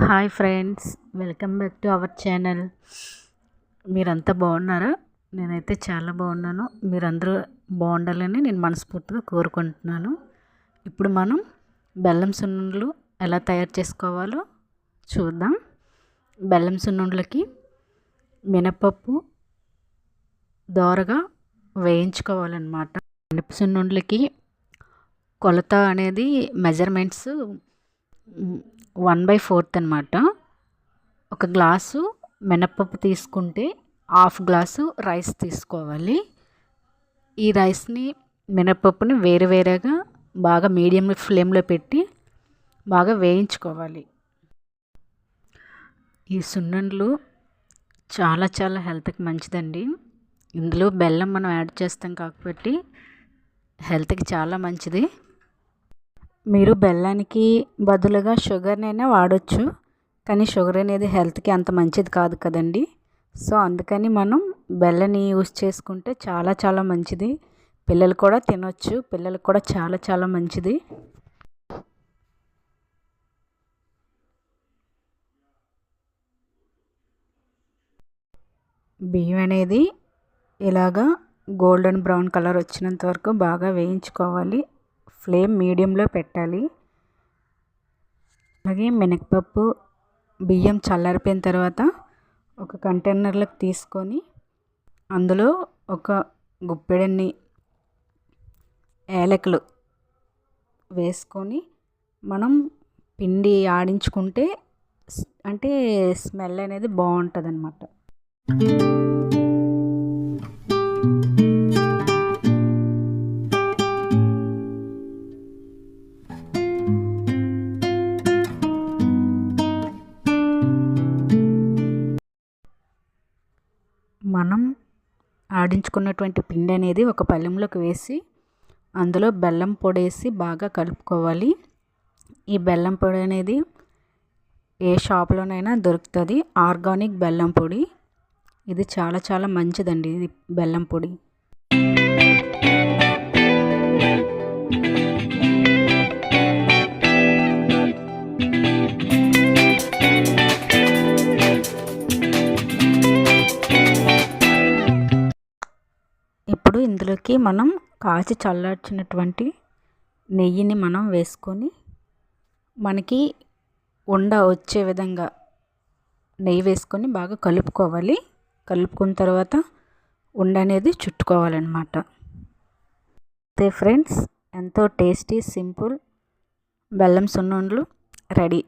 Hi friends welcome back to our channel. మీరంతా బాగున్నారా? నేనైతే చాలా బాగున్నాను. మీరందరూ బాగుండాలని నేను మనస్ఫూర్తిగా కోరుకుంటున్నాను. ఇప్పుడు మనం బెల్లం సున్నుండలు ఎలా తయారు చేసుకోవాలో చూద్దాం. బెల్లం సున్నుండలకి మినపప్పు దోరగా వేయించుకోవాలన్నమాట. మినప సున్నుండలకి కొలత అనేది మెజర్మెంట్స్ వన్ బై ఫోర్త్ అనమాట ఒక గ్లాసు మినప్పప్పు తీసుకుంటే హాఫ్ గ్లాసు రైస్ తీసుకోవాలి. ఈ రైస్ని మినపప్పుని వేరు వేరేగా బాగా మీడియం ఫ్లేమ్లో పెట్టి బాగా వేయించుకోవాలి. ఈ సున్నుండలు చాలా చాలా హెల్త్కి మంచిదండి. ఇందులో బెల్లం మనం యాడ్ చేస్తాం కాబట్టి హెల్త్కి చాలా మంచిది. మీరు బెల్లానికి బదులుగా షుగర్నైనా వాడచ్చు. కానీ షుగర్ అనేది హెల్త్కి అంత మంచిది కాదు కదండి. సో అందుకని మనం బెల్లని యూస్ చేసుకుంటే చాలా చాలా మంచిది. పిల్లలు కూడా తినొచ్చు. పిల్లలకు కూడా చాలా చాలా మంచిది. బియ్యం అనేది ఇలాగా గోల్డెన్ బ్రౌన్ కలర్ వచ్చినంత వరకు బాగా వేయించుకోవాలి. ఫ్లేమ్ మీడియంలో పెట్టాలి. అలాగే మినపప్పు బియ్యం చల్లారిపోయిన తర్వాత ఒక కంటైనర్లోకి తీసుకొని అందులో ఒక గుప్పెడన్ని ఏలకులు వేసుకొని మనం పిండి ఆడించుకుంటే అంటే స్మెల్ అనేది బాగుంటుంది అన్నమాట మనం ఆడించుకున్నటువంటి పిండి అనేది ఒక పళ్ళెంలోకి వేసి అందులో బెల్లం పొడి వేసి బాగా కలుపుకోవాలి. ఈ బెల్లం పొడి అనేది ఏ షాప్లోనైనా దొరుకుతుంది. ఆర్గానిక్ బెల్లం పొడి. ఇది చాలా చాలా మంచిదండి ఇది బెల్లం పొడి. అందులోకి మనం కాచి చల్లార్చినటువంటి నెయ్యిని మనం వేసుకొని మనకి ఉండ వచ్చే విధంగా నెయ్యి వేసుకొని బాగా కలుపుకోవాలి. కలుపుకున్న తర్వాత ఉండ అనేది చుట్టుకోవాలన్నమాట. అంతే ఫ్రెండ్స్ ఎంతో టేస్టీ సింపుల్ బెల్లం సున్నుండ్లు రెడీ.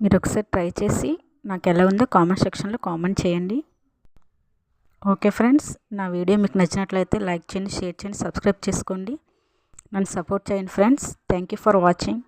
మీరు ఒకసారి ట్రై చేసి నాకు ఎలా ఉందో కామెంట్ సెక్షన్లో కామెంట్ చేయండి. ఓకే ఫ్రెండ్స్ నా వీడియో మీకు నచ్చినట్లయితే లైక్ చేయండి షేర్ చేయండి సబ్స్క్రైబ్ చేసుకోండి. నన్ను సపోర్ట్ చేయండి friends. Thank you for watching.